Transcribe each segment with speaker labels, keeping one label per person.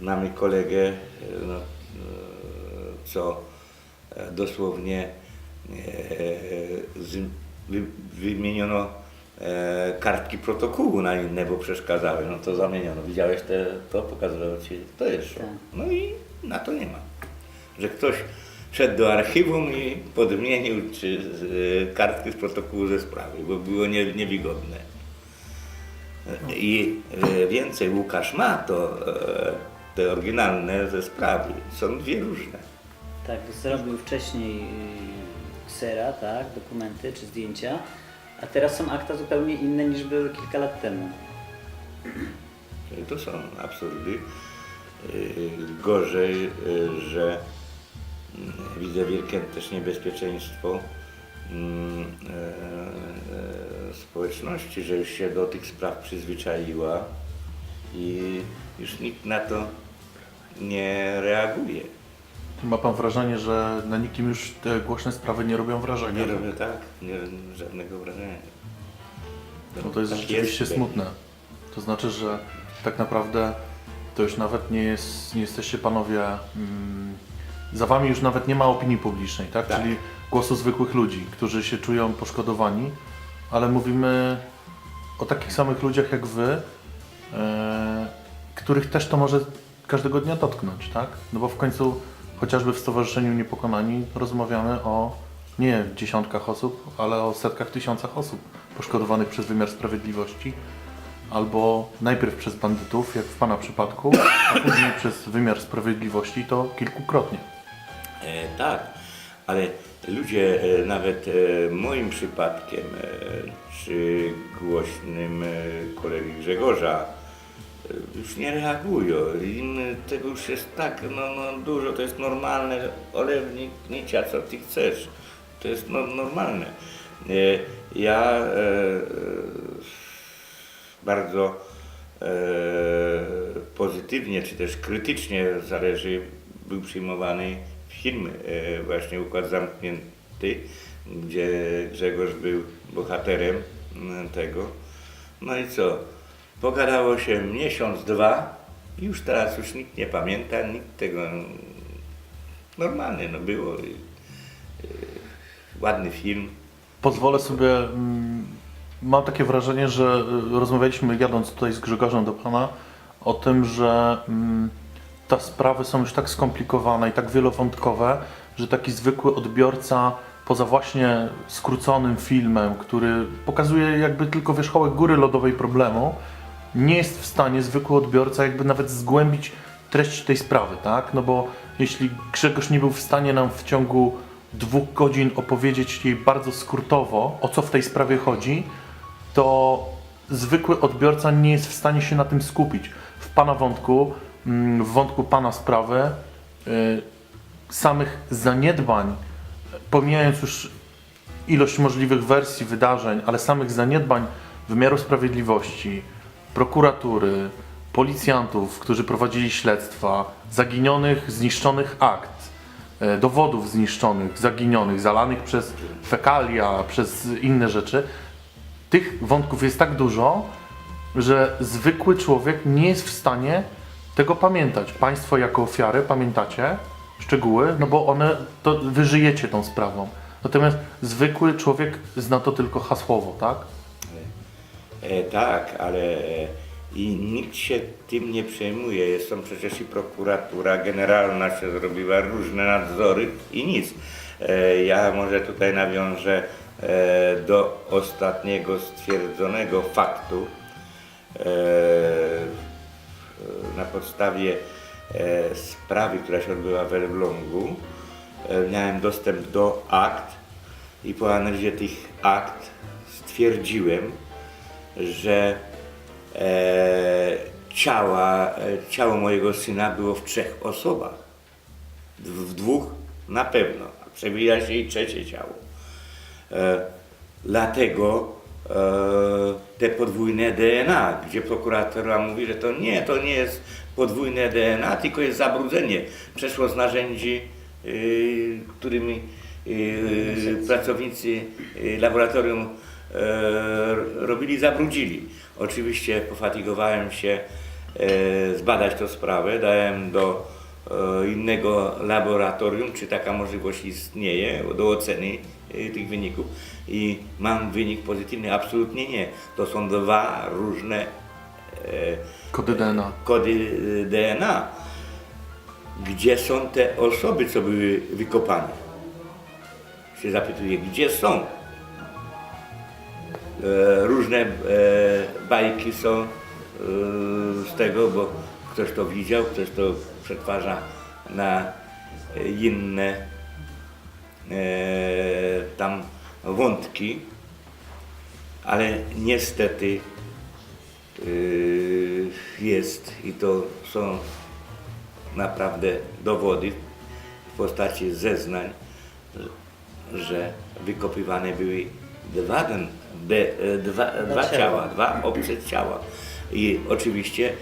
Speaker 1: mamy kolegę, e, no, e, co e, dosłownie wymieniono kartki protokołu na inne, bo przeszkadzały. No to zamieniono. Widziałeś te, to? Pokazywało ci, to jest szło. No i na to nie ma. Że ktoś wszedł do archiwum i podmienił czy, kartki z protokołu ze sprawy, bo było nie, niewygodne. I więcej Łukasz ma to te oryginalne ze sprawy. Są dwie różne.
Speaker 2: Tak, zrobił wcześniej y, ksera, tak, dokumenty czy zdjęcia, a teraz są akta zupełnie inne niż były kilka lat temu.
Speaker 1: To są absurdy. E, Gorzej, e, że widzę wielkie też niebezpieczeństwo społeczności, że już się do tych spraw przyzwyczaiła i już nikt na to nie reaguje.
Speaker 3: Ma pan wrażenie, że na nikim już te głośne sprawy nie robią wrażenia?
Speaker 1: Nie robię tak, nie, żadnego wrażenia.
Speaker 3: No to jest
Speaker 1: Tak
Speaker 3: rzeczywiście
Speaker 1: jest.
Speaker 3: smutne. To znaczy, że tak naprawdę to już nawet nie, jest, nie jesteście panowie. Mm, za wami już nawet nie ma opinii publicznej, tak?
Speaker 1: Tak.
Speaker 3: Czyli głosu zwykłych ludzi, którzy się czują poszkodowani, ale mówimy o takich samych ludziach jak wy, e, których też to może każdego dnia dotknąć, tak? No bo w końcu chociażby w Stowarzyszeniu Niepokonani rozmawiamy o nie dziesiątkach osób, ale o setkach tysiącach osób poszkodowanych przez wymiar sprawiedliwości, albo najpierw przez bandytów, jak w Pana przypadku, a później przez wymiar sprawiedliwości to kilkukrotnie.
Speaker 1: E, tak, ale ludzie, e, nawet e, moim przypadkiem, e, czy głośnym e, kolegi Grzegorza, już nie reagują. Im tego już jest tak no, no, dużo, to jest normalne. Olewnik, Nicia, co ty chcesz? To jest no, normalne. E, ja e, e, bardzo e, pozytywnie, czy też krytycznie, zależy, był przyjmowany film e, właśnie Układ Zamknięty, gdzie Grzegorz był bohaterem m, tego. No i co? Pogadało się miesiąc, dwa i już teraz już nikt nie pamięta, nikt tego... Normalnie no było. E, ładny film.
Speaker 3: Pozwolę sobie, mm, mam takie wrażenie, że y, rozmawialiśmy jadąc tutaj z Grzegorzem do Pana o tym, że mm, te sprawy są już tak skomplikowane i tak wielowątkowe, że taki zwykły odbiorca poza właśnie skróconym filmem, który pokazuje jakby tylko wierzchołek góry lodowej problemu, nie jest w stanie zwykły odbiorca jakby nawet zgłębić treść tej sprawy, tak? No bo jeśli Grzegorz nie był w stanie nam w ciągu dwóch godzin opowiedzieć jej bardzo skrótowo, o co w tej sprawie chodzi, to zwykły odbiorca nie jest w stanie się na tym skupić. W Pana wątku, mm, w wątku Pana sprawy, y, samych zaniedbań, pomijając już ilość możliwych wersji wydarzeń, ale samych zaniedbań wymiaru sprawiedliwości, prokuratury, policjantów, którzy prowadzili śledztwa, zaginionych, zniszczonych akt, e, dowodów zniszczonych, zaginionych, zalanych przez fekalia, przez inne rzeczy. Tych wątków jest tak dużo, że zwykły człowiek nie jest w stanie tego pamiętać. Państwo jako ofiary pamiętacie szczegóły, no bo one, to wy żyjecie tą sprawą. Natomiast zwykły człowiek zna to tylko hasłowo, tak?
Speaker 1: E, tak, ale e, i nikt się tym nie przejmuje. Jest tam przecież i prokuratura generalna się zrobiła, różne nadzory i nic. E, ja może tutaj nawiążę e, do ostatniego stwierdzonego faktu. E, na podstawie e, sprawy, która się odbyła w Elblągu, e, miałem dostęp do akt i po analizie tych akt stwierdziłem, że e, ciała, e, ciało mojego syna było w trzech osobach. W, dwóch na pewno, a przewija się i trzecie ciało. E, dlatego e, te podwójne DNA, gdzie prokuratura mówi, że to nie, to nie jest podwójne DNA, tylko jest zabrudzenie. Przeszło z narzędzi, y, którymi y, pracownicy y, laboratorium robili, zabrudzili. Oczywiście pofatygowałem się e, zbadać tę sprawę. Dałem do e, innego laboratorium, czy taka możliwość istnieje do oceny e, tych wyników. I mam wynik pozytywny? Absolutnie nie. To są dwa różne e,
Speaker 3: Kody DNA.
Speaker 1: kody DNA. Gdzie są te osoby, co były wykopane? Się zapytuję, gdzie są? E, różne e, bajki są e, z tego, bo ktoś to widział, ktoś to przetwarza na inne tam wątki, ale niestety jest i to są naprawdę dowody w postaci zeznań, że wykopywane były dwa, de, e, dwa, dwa
Speaker 2: ciała.
Speaker 1: ciała, dwa obce ciała. I oczywiście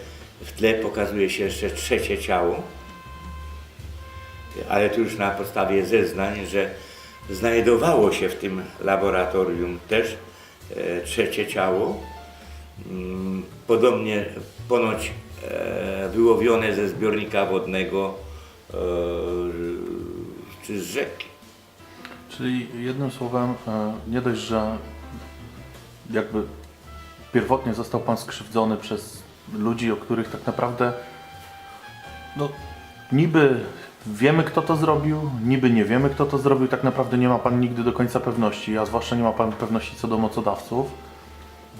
Speaker 1: w tle pokazuje się jeszcze trzecie ciało, ale tu już na podstawie zeznań, że znajdowało się w tym laboratorium też e, trzecie ciało, Mm, podobnie ponoć e, wyłowione ze zbiornika wodnego e, czy z rzeki.
Speaker 3: Czyli jednym słowem, e, nie dość, że jakby pierwotnie został Pan skrzywdzony przez ludzi, o których tak naprawdę no, niby wiemy kto to zrobił, niby nie wiemy kto to zrobił, tak naprawdę nie ma Pan nigdy do końca pewności, a zwłaszcza nie ma Pan pewności co do mocodawców.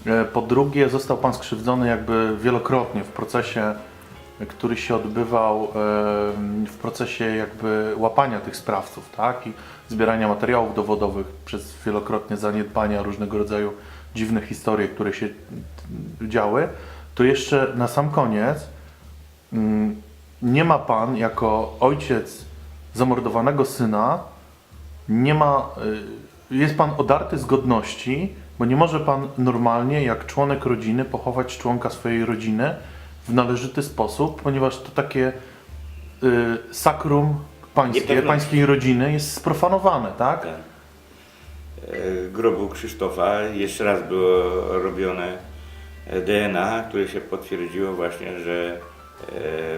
Speaker 3: E, Po drugie został Pan skrzywdzony jakby wielokrotnie w procesie, który się odbywał e, w procesie jakby łapania tych sprawców, tak? I zbierania materiałów dowodowych przez wielokrotnie zaniedbania różnego rodzaju dziwne historie, które się działy, to jeszcze na sam koniec mm, nie ma Pan jako ojciec zamordowanego syna, nie ma, y, jest Pan odarty z godności, bo nie może Pan normalnie, jak członek rodziny, pochować członka swojej rodziny w należyty sposób, ponieważ to takie y, sakrum pańskie, pańskiej rodziny jest sprofanowane, tak?
Speaker 1: Tak. E, grobu Krzysztofa jeszcze raz było robione e, DNA, które się potwierdziło właśnie, że e,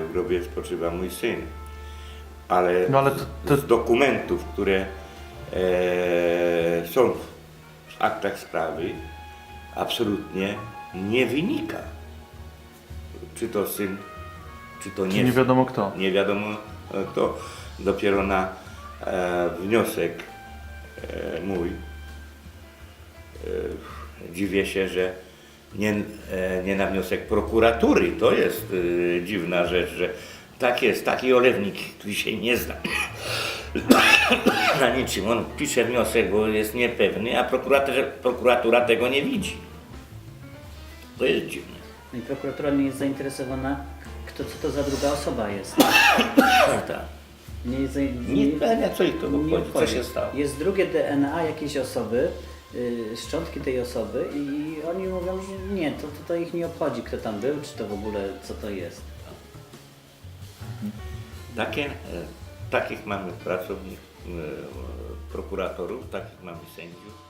Speaker 1: w grobie spoczywa mój syn. Ale,
Speaker 3: No ale to- to-
Speaker 1: z dokumentów, które są w aktach sprawy, absolutnie nie wynika, czy to syn, czy to
Speaker 3: Czy
Speaker 1: nie
Speaker 3: nie
Speaker 1: syn.
Speaker 3: wiadomo kto.
Speaker 1: Nie wiadomo kto. Dopiero na wniosek mój dziwię się, że nie, e, nie na wniosek prokuratury. To jest e, dziwna rzecz, że tak jest, taki olewnik, który się nie zna na niczym. On pisze wniosek, bo jest niepewny, a prokuratura tego nie widzi. To jest dziwne.
Speaker 2: No i prokuratura nie jest zainteresowana, kto, co to za druga osoba jest.
Speaker 1: Prawda?
Speaker 2: Nie jest za,
Speaker 1: Nie pewnie, co ich to
Speaker 2: nie
Speaker 1: obchodzi, co się stało.
Speaker 2: Jest drugie DNA jakiejś osoby, szczątki tej osoby i oni mówią, że nie, to, to, to ich nie obchodzi, kto tam był, czy to w ogóle co to jest.
Speaker 1: Takie, e, takich mamy pracowników, e, prokuratorów, takich mamy sędziów.